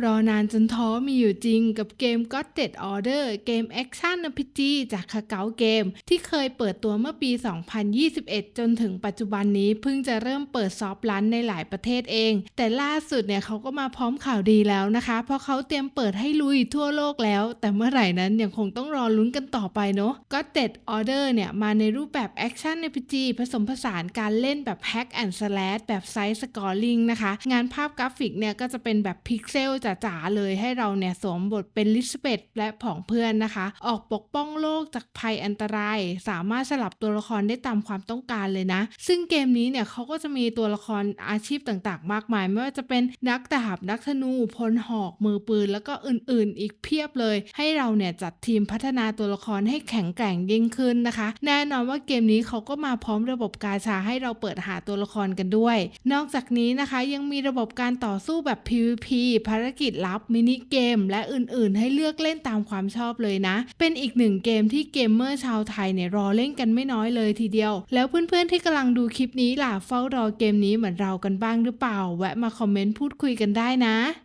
รอนานจนท้อมีอยู่จริงกับเกม God Dead Order เกมแอคชั่น RPG จากคาเกาเกม ที่เคยเปิดตัวเมื่อปี 2021 จนถึงปัจจุบันนี้เพิ่งจะเริ่มเปิดซอฟต์ลันในหลายประเทศเอง แต่ล่าสุดเนี่ยเขาก็มาพร้อมข่าวดีแล้วนะคะ เพราะเขาเตรียมเปิดให้ลุยทั่วโลกแล้ว แต่เมื่อไหร่นั้นยังคงต้องรอลุ้นกันต่อไปเนาะ God Dead Order เนี่ยมาในรูปแบบแอคชั่น RPG ผสมผสานการเล่นแบบ Hack and Slash แบบไซส์สกอร์ลิงนะคะงานภาพกราฟิกเนี่ยก็จะเป็นแบบพิกเซลจ๋าๆเลยให้เราเนี่ยสวมบทเป็นลิซเบธและผองเพื่อนนะคะ ออกปกป้องโลกจากภัยอันตราย สามารถสลับตัวละครได้ตามความต้องการเลยนะ ซึ่งเกมนี้เนี่ยเขาก็จะมีตัวละครอาชีพต่างๆ มากมาย ไม่ว่าจะเป็นนักดาบนักธนูพลหอกมือปืน แล้วก็อื่นๆ อีกเพียบเลย ให้เราเนี่ยจัดทีมพัฒนาตัวละครให้แข็งแกร่งยิ่งขึ้นนะคะ แน่นอนว่าเกมนี้เขาก็มาพร้อมระบบกาชาให้เราเปิดหาตัวละครกันด้วย นอกจากนี้นะคะยังมีระบบการต่อสู้แบบ PVP ภารกิจลับมินิเกม และอื่นๆ ให้เลือกเล่นตามความชอบเลยนะ เป็นอีกหนึ่งเกมที่เกมเมอร์ชาวไทยเนี่ยรอเล่นกันไม่น้อยเลยทีเดียว แล้วเพื่อนๆที่กำลังดูคลิปนี้ล่ะเฝ้ารอเกมนี้เหมือนเรากันบ้างหรือเปล่า แวะมาคอมเมนต์พูดคุยกันได้นะ